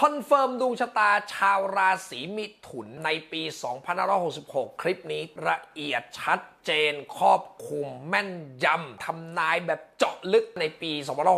คอนเฟิร์มดวงชะตาชาวราศีมิถุนในปี 2566 คลิปนี้ละเอียดชัด เจนครอบคลุมแม่นยำทำนายแบบเจาะลึกในปี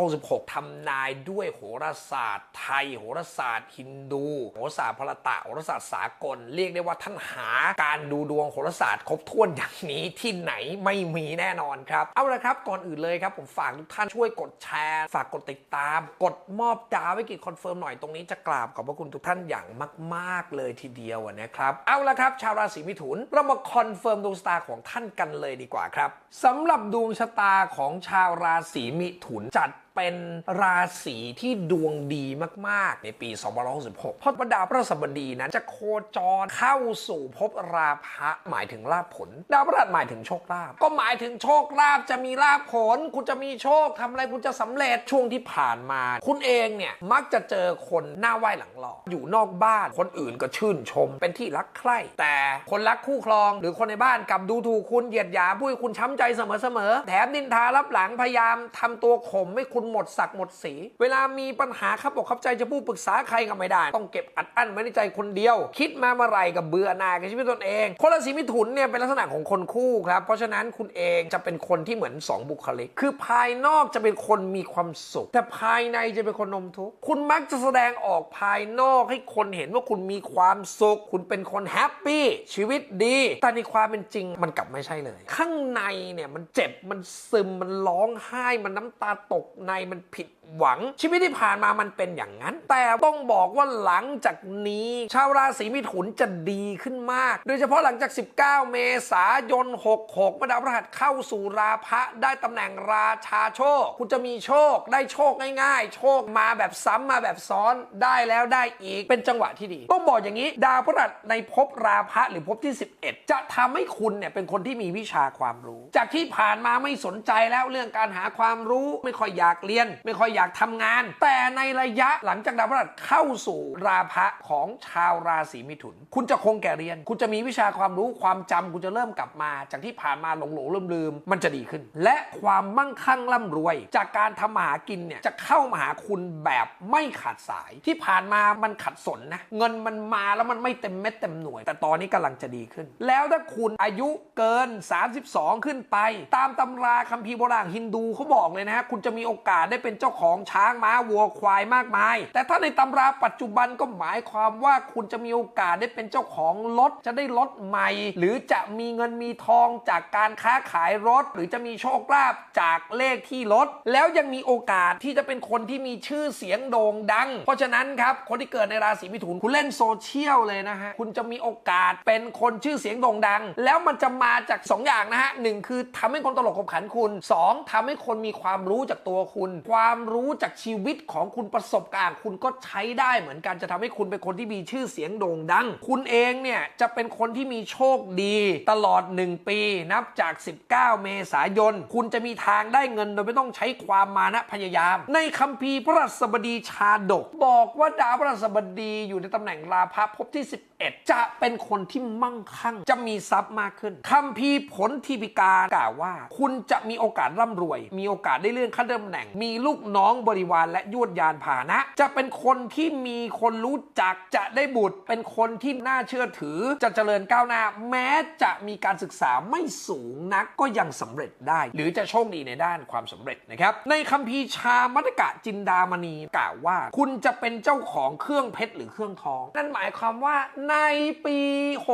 2566ทำนายด้วยโหราศาสตร์ไทย โหราศาสตร์ฮินดู โหราศาสตร์พรตะโหราศาสตร์สากล เรียกได้ว่าท่านหาการดูดวงโหราศาสตร์ครบถ้วนอย่างนี้ที่ไหนไม่มีแน่นอนครับ เอาละครับก่อนอื่นเลยครับ ผมฝากทุกท่านช่วยกดแชร์ ฝากกดติดตาม กดมอบดาวไว้กิจคอนเฟิร์มหน่อยตรงนี้จะกราบขอบพระคุณทุกท่านอย่างมาก ๆเลยทีเดียวนะครับเอาละครับ ชาวราศีมิถุนเรามาคอนเฟิร์มดวงชะตาของท่านกันเลยดีกว่าครับสำหรับดวงชะตาของชาวราศีมิถุนจัด เป็นราศีที่ดวงดีมาก ๆ ในปี 2566 เพราะว่าดาวพระสบดีนั้นจะโคจรเข้าสู่ภพราพะหมายถึงลาภผล ดาวพฤหัสหมายถึงโชคลาภก็หมายถึงโชคลาภจะมีลาภผล คุณจะมีโชคทำอะไรคุณจะสำเร็จช่วงที่ผ่านมา คุณเองเนี่ยมักจะเจอคนหน้าไหว้หลังหล่ออยู่นอกบ้านคนอื่นก็ชื่นชม เป็นที่รักใคร่แต่คนรักคู่ครองหรือคนในบ้านกลับดูถูกคุณเหยียดหยามพูดคุณช้ำใจเสมอๆแถมนินทารับหลังพยายามทำตัวข่มให้คุณหมดศักหมดสี เวลามีปัญหาขับอกขับใจจะพูดปรึกษาใครก็ไม่ได้ ต้องเก็บอัดอั้นไว้ในใจคนเดียว คิดมาเมื่อไหรกับเบื่อหน่ายกับชีวิตตนเอง คนราศีมิถุนเนี่ยเป็นลักษณะของคนคู่ครับ เพราะฉะนั้นคุณเองจะเป็นคนที่เหมือน 2 บุคลิก คือภายนอกจะเป็นคนมีความสุข แต่ภายในจะเป็นคนนมทุกข์คุณมักจะแสดงออกภายนอกให้คนเห็นว่าคุณมีความสุข คุณเป็นคนแฮปปี้ชีวิตดี แต่ในความเป็นจริงมันกลับไม่ใช่เลย ข้างในเนี่ยมันเจ็บมันซึมมันร้องไห้มันน้ำตาตกในมันผิดหวัง ชีวิตที่ผ่านมามันเป็นอย่างนั้น แต่ต้องบอกว่าหลังจากนี้ ชาวราศีมิถุนจะดีขึ้นมาก โดยเฉพาะหลังจาก 19 เมษายน 66มาดาวพฤหัสเข้าสู่ราพะได้ตำแหน่งราชาโชค คุณจะมีโชคได้โชคง่าย ๆ โชคมาแบบซ้ำมาแบบซ้อนได้แล้วได้อีกเป็นจังหวะที่ดี ต้องบอกอย่างนี้ ดาวพฤหัสในภพราพะหรือภพที่ 11 จะทำให้คุณเนี่ยเป็นคนที่มีวิชาความรู้ จากที่ผ่านมาไม่สนใจแล้วเรื่องการหาความรู้ไม่ค่อยอยากเรียน ไม่ค่อยอยากทำงาน แต่ในระยะหลังจากดาวพฤหัสเข้าสู่ราพะของชาวราศีมิถุน คุณจะคงแก่เรียน คุณจะมีวิชาความรู้ความจำคุณจะเริ่มกลับมา จากที่ผ่านมาหลงหลงลืมลืมๆมันจะดีขึ้น และความมั่งคั่งร่ำรวย จากการทำหากินเนี่ยจะเข้ามาหาคุณแบบไม่ขาดสายที่ผ่านมามันขัดสนนะเงินมันมาแล้วมันไม่เต็มเม็ดเต็มหน่วย แต่ตอนนี้กำลังจะดีขึ้น แล้วถ้าคุณอายุเกิน 32 ขึ้นไป ตามตำราคัมภีร์โบราณฮินดูเขาบอกเลยนะฮะคุณจะมีโอกาสได้เป็นเจ้าของช้างม้าวัวควายมากมาย แต่ถ้าในตำราปัจจุบันก็หมายความว่าคุณจะมีโอกาสได้เป็นเจ้าของรถจะได้รถใหม่ หรือจะมีเงินมีทองจากการค้าขายรถ หรือจะมีโชคลาภจากเลขที่รถ แล้วยังมีโอกาสที่จะเป็นคนที่มีชื่อเสียงโด่งดัง เพราะฉะนั้นครับคนที่เกิดในราศีมิถุนคุณเล่นโซเชียลเลยนะฮะคุณจะมีโอกาสเป็นคนชื่อเสียงโด่งดัง แล้วมันจะมาจาก 2 อย่างนะฮะหนึ่งคือทำให้คนตลกขบขันคุณ 2ทำให้คนมีความรู้จากตัวคุณ ความรู้จากชีวิตของคุณประสบการณ์คุณก็ใช้ได้เหมือนกันจะทำให้คุณเป็นคนที่มีชื่อเสียงโด่งดัง คุณเองเนี่ยจะเป็นคนที่มีโชคดีตลอด 1 ปี นับจาก 19 เมษายน คุณจะมีทางได้เงินโดยไม่ต้องใช้ความมานะพยายาม ในคัมภีร์พระราชบดีชาดก บอกว่าดาวพระราชบดีอยู่ในตำแหน่งราพะภพที่11 จะเป็นคนที่มั่งคั่ง จะมีทรัพย์มากขึ้นคัมภีร์ผลทีปิกากล่าวว่า คุณจะมีโอกาสร่ำรวย มีโอกาสได้เลื่อนขั้นตำแหน่ง มีลูกน้องบริวารและยวดยานพาหนะ จะเป็นคนที่มีคนรู้จักจะได้บุตร เป็นคนที่น่าเชื่อถือ จะเจริญก้าวหน้า แม้จะมีการศึกษาไม่สูงนักก็ยังสำเร็จได้ หรือจะโชคดีในด้านความสำเร็จนะครับ ในคัมภีร์ชามัตกะจินดามณีกล่าวว่า คุณจะเป็นเจ้าของเครื่องเพชรหรือเครื่องทอง นั่นหมายความว่าในปี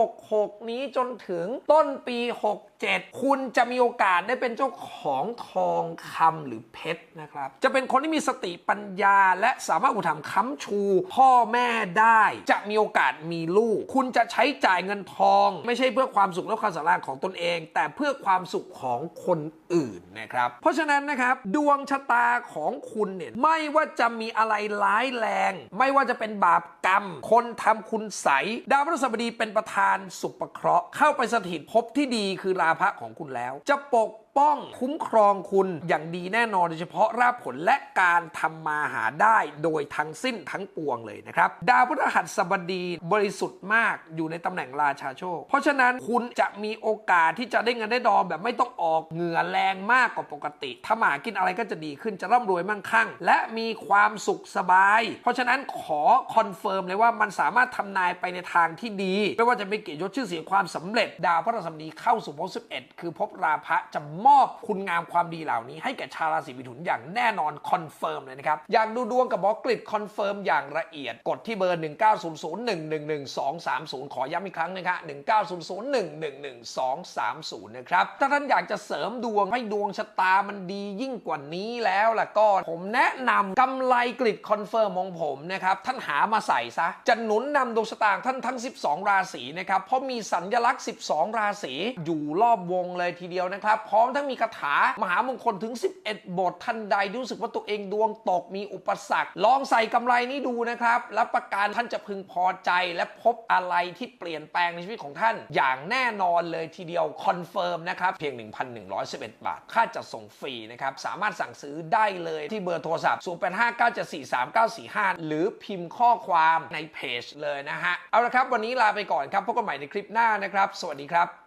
66 นี้จนถึงต้นปี 7 คุณจะมีโอกาสได้เป็นเจ้าของทองคำหรือเพชรนะครับ จะเป็นคนที่มีสติปัญญา และสามารถอุปถัมภ์ค้ำชู พ่อแม่ได้ จะมีโอกาสมีลูก คุณจะใช้จ่ายเงินทอง ไม่ใช่เพื่อความสุขและความสำราญของตนเอง แต่เพื่อความสุขของคนอื่นนะครับ เพราะฉะนั้นนะครับ ดวงชะตาของคุณเนี่ยไม่ว่าจะมีอะไรร้ายแรง ไม่ว่าจะเป็นบาปกรรม คนทำคุณใสดาวพฤหัสบดีเป็นประธานสุปเคราะห์เข้าไปสถิตภพที่ดีคือราพะของคุณแล้ว จะปกป้องคุ้มครองคุณอย่างดีแน่นอนโดยเฉพาะรากผลและการทำมาหาได้โดยทั้งสิ้นทั้งปวงเลยนะครับ ดาวพฤหัสบดีบริสุทธิ์มากอยู่ในตำแหน่งราชาโชค เพราะฉะนั้นคุณจะมีโอกาสที่จะได้เงินได้ดองแบบไม่ต้องออกเหงื่อแรงมากกว่าปกติถ้าหมากินอะไรก็จะดีขึ้นจะร่ำรวยมั่งคั่ง และมีความสุขสบาย เพราะฉะนั้นขอคอนเฟิร์มเลยว่ามันสามารถทำนายไปในทางที่ดี ไม่ว่าจะเป็นเกียรติยศชื่อเสียงความสำเร็จ ดาวพระราชบดีเข้าสู่ภพ11 คือภพราพะจะมอบคุณงามความดีเหล่านี้ ให้แก่ชาวราศีมิถุนอย่างแน่นอนคอนเฟิร์มเลยนะครับ อยากดูดวงกับหมอกริดคอนเฟิร์มอย่างละเอียด กดที่เบอร์ 1900111230 ขอย้ำอีกครั้งนะครับ1900111230 นะครับ ถ้าท่านอยากจะเสริมดวงให้ดวงชะตามันดียิ่งกว่านี้แล้วล่ะก็ ผมแนะนำกำไรกริดคอนเฟิร์มของผมนะครับ ท่านหามาใส่ซะ จะหนุนนำดวงชะตาท่านทั้ง 12 ราศีนะครับ เพราะมีสัญลักษณ์ 12 ราศีอยู่รอบวงเลยทีเดียวนะครับพร้อมทั้งมีคาถามหามงคลถึง 11 บทท่านใดรู้สึกว่าตัวเองดวงตกมีอุปสรรค ลองใส่กำไรนี้ดูนะครับรับประกันท่านจะพึงพอใจและพบอะไรที่เปลี่ยนแปลงในชีวิตของท่าน อย่างแน่นอนเลยทีเดียวคอนเฟิร์มนะครับเพียง 1,111 บาท ค่าจัดส่งฟรีนะครับสามารถสั่งซื้อได้เลยที่เบอร์โทรศัพท์ 0859743945 หรือพิมพ์ข้อความในเพจเลยนะฮะ เอาละครับ วันนี้ลาไปก่อนครับพบกันใหม่ในคลิปหน้านะครับ สวัสดีครับ